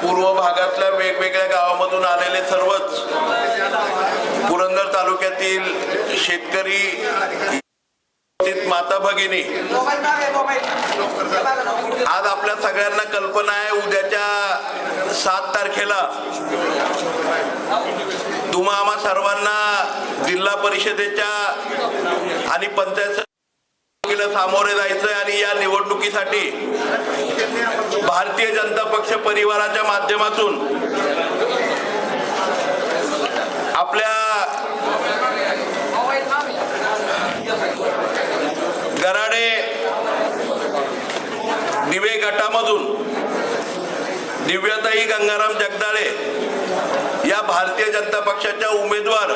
पूर्व भागातल्या वेगवेगळ्या गावामधून आलेले सर्वच पुरंदर तालुक्यातील शेतकरी माता भगिनी. आज आपल्या सगळ्यांना कल्पना आहे उद्याच्या सात तारखेला तुम्हा आम्हा सर्वांना जिल्हा परिषदेच्या आणि पंचायत समितीला सामोरे जायचं आणि या निवडणुकीसाठी भारतीय जनता पक्ष परिवाराच्या माध्यमातून आपल्या गराडे दिवे गटामधून दिव्याताई गंगाराम जगदाळे या भारतीय जनता पक्षाच्या उमेदवार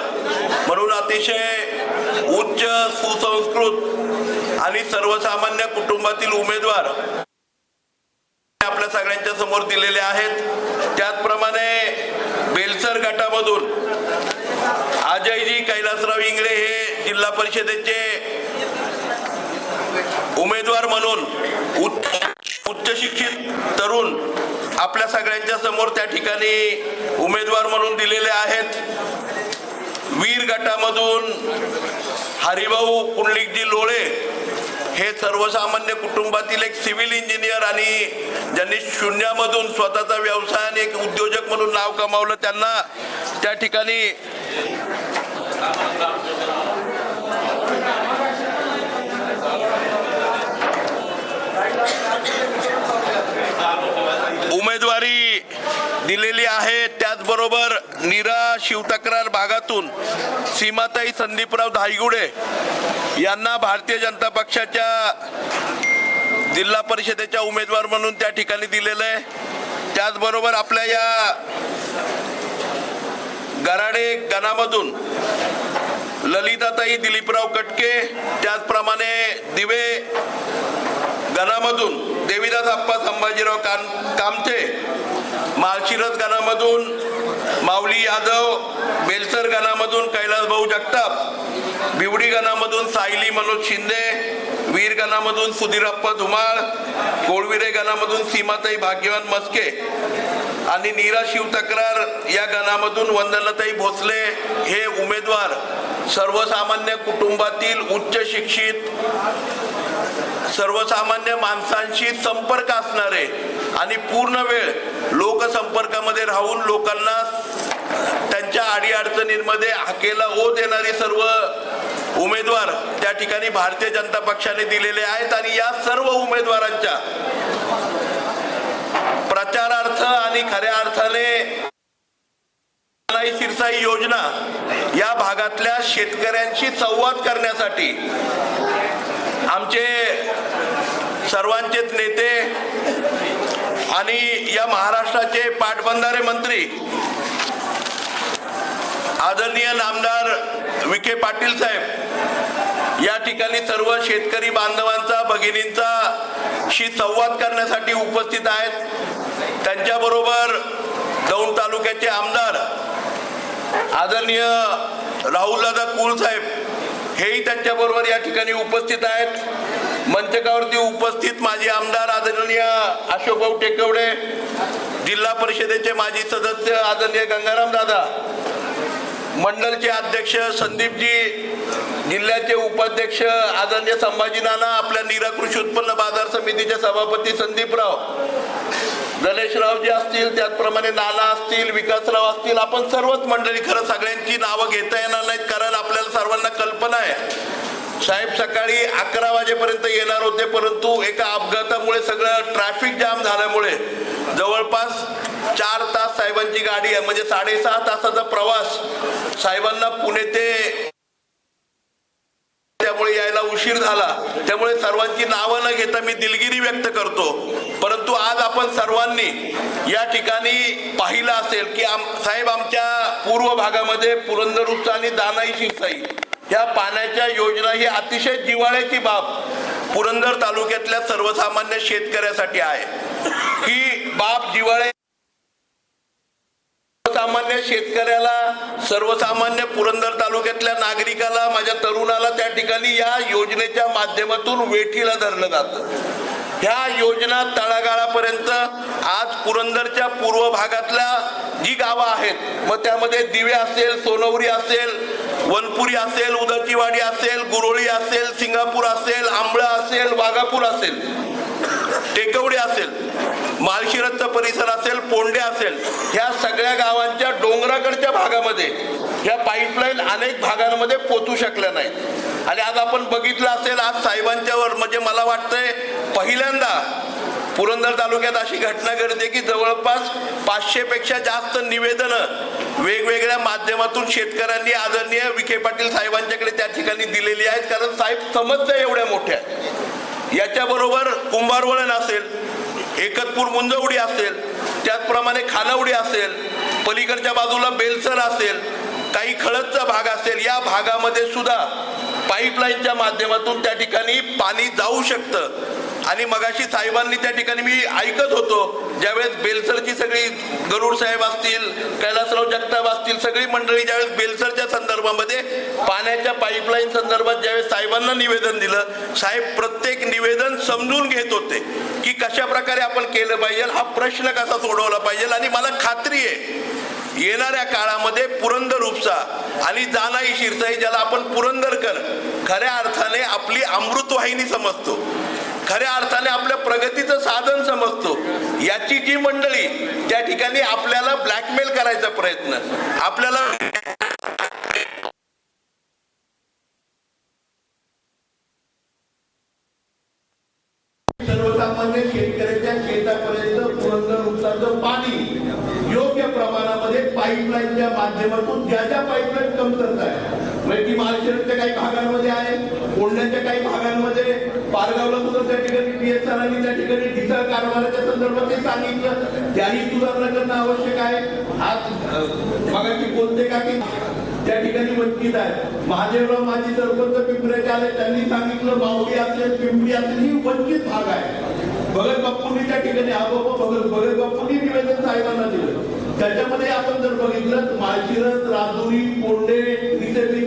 म्हणून अतिशय उच्च सुसंस्कृत आणि सर्वसामान्य कुटुंबातील उमेदवार आपल्या सगळ्यांच्या समोर दिलेले आहेत. त्याचप्रमाणे बेलसर गटामधून अजयजी कैलासराव इंगळे हे जिल्हा परिषदेचे उमेदवार म्हणून उच्च शिक्षित तरुण आपल्या सगळ्यांच्या समोर त्या ठिकाणी उमेदवार म्हणून दिलेले आहेत. वीर गटामधून हरिभाऊ पुंडलिकजी लोळे हे सर्वसामान्य कुटुंबातील एक सिव्हिल इंजिनियर आणि ज्यांनी शून्यामधून स्वतःचा व्यवसाय आणि एक उद्योजक म्हणून नाव कमावलं त्यांना त्या ठिकाणी उमेदवारी दिलेली आहे. त्याचबरोबर नीरा शिवतक्रार भागातून सीमाताई संदीपराव धायगुडे यांना भारतीय जनता पक्षाच्या जिल्हा परिषदेच्या उमेदवार म्हणून त्या ठिकाणी दिलेलं आहे. त्याचबरोबर आपल्या या गराडे गणामधून ललिताताई दिलीपराव कटके त्याचप्रमाणे दिवे गणामधून देवीदास आप्पा संभाजीराव कान कामते माळशिरस गणामधून माऊली यादव बेलसर गणामधून कैलास भाऊ जगताप बिवडी गणामधून सायली मनोज शिंदे वीर गणामधून सुधीरप्पा धुमाळ कोळविरे गणामधून सीमाताई भाग्यवान मस्के आणि नीरा शिव तक्रार या गणामधून वंदनाताई भोसले हे उमेदवार सर्वसामान्य कुटुंबातील उच्च शिक्षित सर्वसामान्य माणसांशी संपर्क असणारे आणि पूर्ण वेळ लोकसंपर्कामध्ये राहून लोकांना त्यांच्या अडीअडचणींमध्ये हाकेला ओ देणारे सर्व उमेदवार त्या ठिकाणी भारतीय जनता पक्षाने दिलेले आहेत आणि या सर्व उमेदवारांच्या प्रचारार्थ आणि खऱ्या अर्थाने शिरसाई योजना या भागातल्या शेतकऱ्यांशी संवाद करण्यासाठी आमचे सर्वांचेच नेते आणि या महाराष्ट्राचे पाटबंधारे मंत्री आदरणीय नामदार विखे पाटील साहेब या ठिकाणी सर्व शेतकरी बांधवांचा भगिनींचा शी संवाद करण्यासाठी उपस्थित आहेत. त्यांच्याबरोबर दौंड तालुक्याचे आमदार आदरणीय राहुलदादा कुल साहेब हेही त्यांच्याबरोबर या ठिकाणी उपस्थित आहेत. मंचकावरती उपस्थित माजी आमदार आदरणीय अशोकभाऊ टेकवडे जिल्हा परिषदेचे माजी सदस्य आदरणीय गंगाराम दादा मंडलचे अध्यक्ष संदीपजी जिल्ह्याचे उपाध्यक्ष आदरणीय संभाजी नाना आपल्या नीरा कृषी उत्पन्न बाजार समितीचे सभापती संदीपराव गणेशरावजी असतील त्याचप्रमाणे नाना असतील विकासराव असतील आपण सर्वच मंडळी खरं सगळ्यांची नावं घेता येणार नाहीत कारण आपल्याला सर्वांना कल्पना आहे साहेब सकाळी अकरा वाजेपर्यंत येणार होते परंतु एका अपघातामुळे सगळं ट्रॅफिक जाम झाल्यामुळे जवळपास चार तास साहेबांची गाडी आहे म्हणजे साडेसहा तासाचा प्रवास साहेबांना पुणे ते त्यामुळे यायला उशीर झाला. त्यामुळे सर्वांची नावं न घेता मी दिलगिरी व्यक्त करतो. परंतु आज आपण सर्वांनी या ठिकाणी पाहिलं असेल की आम साहेब आमच्या पूर्व भागामध्ये पुरंदर आणि दानाई शिरसाई या पाण्याच्या योजना ही अतिशय जिव्हाळ्याची बाब पुरंदर तालुक्यातल्या सर्वसामान्य शेतकऱ्यासाठी आहे. ही बाब जिवाळे सर्वसामान्य शेतकऱ्याला सर्वसामान्य पुरंदर तालुक्यातल्या नागरिकाला माझ्या तरुणाला त्या ठिकाणी या योजनेच्या माध्यमातून वेठीला धरलं जातं. ह्या योजना तळागाळापर्यंत आज पुरंदरच्या पूर्व भागातल्या जी गावं आहेत मग त्यामध्ये दिवे असेल सोनवरी असेल वनपुरी असेल उदकीवाडी असेल गुरोळी असेल सिंगापूर असेल आंबळा असेल वाघापूर असेल टेकवडे असेल माळशिरसचा परिसर असेल पोंडे असेल ह्या सगळ्या गावांच्या डोंगराकडच्या भागामध्ये ह्या पाईपलाईन अनेक भागांमध्ये पोचू शकल्या नाहीत. आणि आज आपण बघितलं असेल आज साहेबांच्यावर म्हणजे मला वाटतंय पहिल्यांदा पुरंदर तालुक्यात अशी घटना घडते की जवळपास पाचशे पेक्षा जास्त निवेदनं वेगवेगळ्या माध्यमातून शेतकऱ्यांनी आदरणीय विखे पाटील साहेबांच्याकडे त्या ठिकाणी दिलेली आहेत. कारण साहेब समस्या एवढ्या मोठ्या. याच्याबरोबर कुंभारवळण असेल एकतपूर मुंजवडी असेल त्याचप्रमाणे खानावडी असेल पलीकडच्या बाजूला बेलसर असेल काही खळदचा भाग असेल या भागामध्ये सुद्धा पाईपलाईनच्या माध्यमातून त्या ठिकाणी पाणी जाऊ शकतं. आणि मगाशी साहेबांनी त्या ठिकाणी मी ऐकत होतो ज्यावेळेस बेलसरची सगळी गरुड साहेब असतील कैलासराव जगताप असतील सगळी मंडळी ज्यावेळेस बेलसरच्या संदर्भामध्ये पाण्याच्या पाईपलाईन संदर्भात ज्यावेळेस साहेबांना निवेदन दिलं साहेब प्रत्येक निवेदन समजून घेत होते की कशा प्रकारे आपण केलं पाहिजे हा प्रश्न कसा सोडवला पाहिजे आणि मला खात्री आहे येणाऱ्या काळामध्ये पुरंदर उपसा आणि जानाई शिरसाई ज्याला आपण पुरंदरकर खऱ्या अर्थाने आपली अमृतवाहिनी समजतो. खऱ्या अर्थाने आपल्या प्रगतीचं साधन समजतो. याची जी मंडळी त्या ठिकाणी आपल्याला ब्लॅकमेल करायचा प्रयत्न. आपल्याला सर्वसामान्य शेतकऱ्याच्या शेतापर्यंत पुरंदर उपसाचं पाणी योग्य प्रमाणामध्ये पाईपलाईनच्या माध्यमातून ज्या ज्या पाईपलाईन कमतरता आहे महाराष्ट्राच्या काही भागांमध्ये आहे कोंढण्याच्या काही भागांमध्ये पारगावला सुद्धा त्या ठिकाणी पीएसआरांनी त्या ठिकाणी डिझेल कारभाराच्या संदर्भात ते सांगितलं. त्याही सुधारणा करणं आवश्यक आहे. आज मगाची बोलते का की त्या ठिकाणी वंचित आहे. महादेवराव माझी सरपंच पिंपऱ्याचे आले त्यांनी सांगितलं माऊली असेल पिंपरी असेल ही वंचित भाग आहे. भगत बाप्पूंनी त्या ठिकाणी आबोबा भगत भगत बाप्पूंनी निवेदन साहेबांना दिलं. त्याच्यामध्ये आपण जर बघितलं माळशिरस राजुरी कोंडे निसर्ग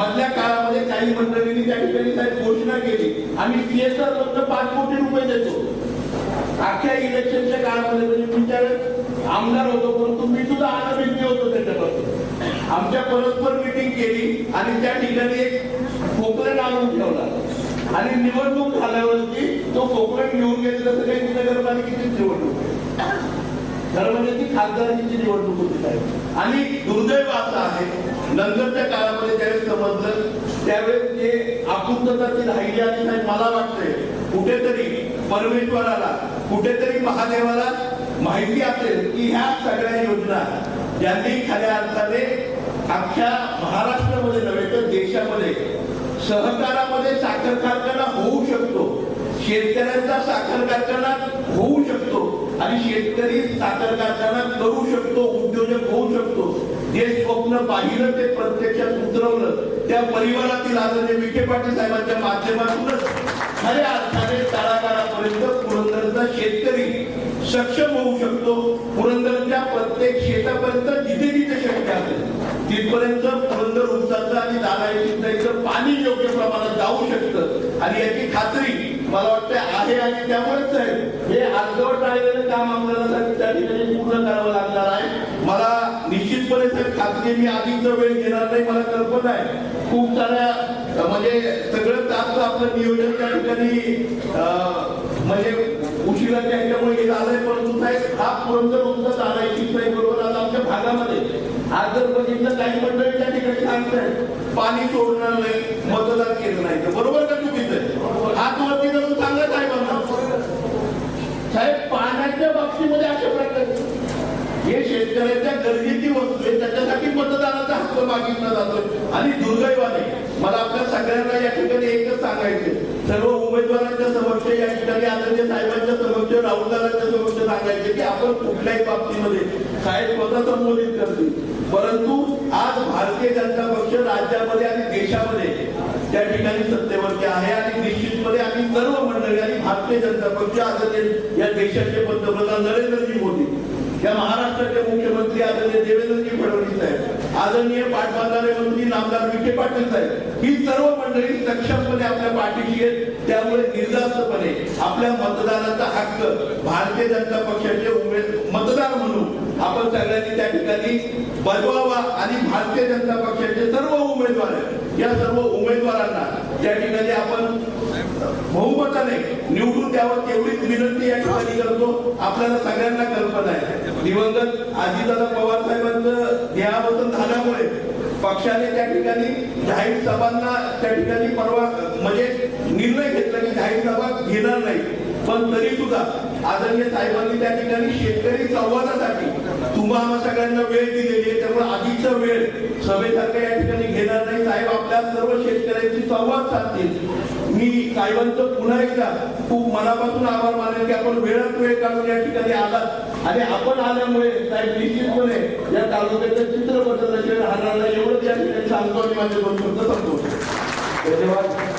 मधल्या काळामध्ये काही मंडळींनी त्या ठिकाणी काही घोषणा केली. आम्ही सीएसआर फक्त पाच कोटी रुपये देतो. अख्ख्या इलेक्शनच्या काळामध्ये म्हणजे मी त्यावेळेस आमदार होतो परंतु मी सुद्धा अनभिज्ञ होतो त्याच्यापासून. आमच्या परस्पर मिटिंग केली आणि त्या ठिकाणी एक खोकलेट आणून ठेवला. आणि निवडणूक झाल्यावरती तो खोकलेट घेऊन गेलेला तर काही नगरपालिकेची निवडणूक खरं म्हणजे ती खासदारांची निवडणूक होती साहेब. आणि दुर्दैव असं आहे नंतरच्या काळामध्ये त्यावेळेस समजलं त्यावेळेस जे आपुलता ती राहिली आणि नाही मला वाटतंय कुठेतरी परमेश्वराला कुठेतरी महादेवाला माहिती असेल की ह्या सगळ्या योजना ज्यांनी खऱ्या अर्थाने अख्ख्या महाराष्ट्रामध्ये नव्हे तर देशामध्ये सहकारामध्ये साखर कारखाना होऊ शकतो. शेतकऱ्यांचा साखर कारखाना होऊ शकतो आणि शेतकरी साखर कारखाना करू शकतो उद्योजक होऊ शकतो. जे स्वप्न पाहिलं ते प्रत्यक्षात उतरवलं. त्या परिवारातील आदरणीय विखे पाटील साहेबांच्या माध्यमातूनच खऱ्या अर्थाने तळागाळापर्यंत पुरंदरचा शेतकरी सक्षम होऊ शकतो. पुरंदरच्या प्रत्येक शेतापर्यंत जिथे जिथे शक्य असेल तिथपर्यंत पुरंदर उंचाचं आणि दानाईचं पाणी योग्य प्रमाणात जाऊ शकतं. आणि याची खात्री मला वाटतं आहे आणि त्यामुळेच आहे. हे अर्धवट राहिलेलं काम आपल्याला त्या ठिकाणी पूर्ण करावं लागणार आहे. मला निश्चितपणे मी अधिकचा वेळ घेणार नाही मला कल्पना आहे. खूप साऱ्या म्हणजे सगळं चालतं आपलं नियोजन त्या ठिकाणी म्हणजे उशिरा ह्याच्यामुळे हे झालंय परंतु साहेब हा पुरंदर उंच चालायची नाही बरोबर? आज आमच्या भागामध्ये आज जर बघितलं काही मंडळी त्या ठिकाणी सांगतायत पाणी सोडणार नाही मतदान केलं नाही. तर बरोबर का चुकीचं आहे? हात वरती करून सांगा साहेबांना. साहेब पाण्याच्या बाबतीमध्ये अशा प्रकारे हे शेतकऱ्यांच्या गरजेची वस्तू आहे त्याच्यासाठी मतदानाचा हक्क मागितला जातोय. आणि दुर्दैवाने मला आपल्या सगळ्यांना या ठिकाणी एकच सांगायचे सर्व उमेदवारांच्या समक्ष या ठिकाणी आदरणीय साहेबांच्या समक्ष राहुलदारांच्या समक्ष सांगायचे की आपण कुठल्याही बाबतीमध्ये साहेब स्वतः संबोधित करतील. परंतु आज भारतीय जनता पक्ष राज्यामध्ये आणि देशामध्ये त्या ठिकाणी सत्तेवरती आहे आणि निश्चितपणे आम्ही सर्व मंडळी आणि भारतीय जनता पक्ष आदरणीय या देशाचे पंतप्रधान नरेंद्रजी मोदी या महाराष्ट्राचे मुख्यमंत्री आदरणीय देवेंद्रजी फडणवीस साहेब आदरणीय पाटबंधारे मंत्री नामदार विखे पाटील साहेब ही सर्व मंडळी सक्षमपणे आपल्या पाठीशी आहेत. त्यामुळे निर्धास्तपणे आपल्या मतदानाचा हक्क भारतीय जनता पक्षाचे उमेद मतदार म्हणून आपण सगळ्यांनी त्या ठिकाणी बजवावा आणि भारतीय जनता पक्षाचे सर्व उमेदवार या सर्व उमेदवारांना त्या ठिकाणी आपण बहुमताने निवडून द्यावं तेवढीच विनंती या ठिकाणी करतो. आपल्याला सगळ्यांना कल्पना आहे. दिवंगत अजितदादा पवार साहेबांचं देहावसन झाल्यामुळे पक्षाने त्या ठिकाणी जाहीर सभांना त्या ठिकाणी परवा म्हणजे निर्णय घेतला की जाहीर सभा घेणार नाही. पण तरी सुद्धा आदरणीय साहेबांनी त्या ठिकाणी शेतकरी संवादासाठी तुम्हा आम्हा सगळ्यांना वेळ दिलेली आहे. त्यामुळे आधीचा वेळ सभेसारखा या ठिकाणी घेणार नाही. साहेब आपल्या सर्व शेतकऱ्यांशी संवाद साधतील. साहेबांचं पुन्हा एकदा खूप मनापासून आभार मानेन की आपण वेळात वेळ काढून या ठिकाणी आलात. आणि आपण आल्यामुळे साहेब निश्चितपणे या तालुक्याचं चित्र बदलल्याशिवाय राहणार नाही. एवढंच या ठिकाणी सांगतो आणि माझे दोन सांगतो धन्यवाद.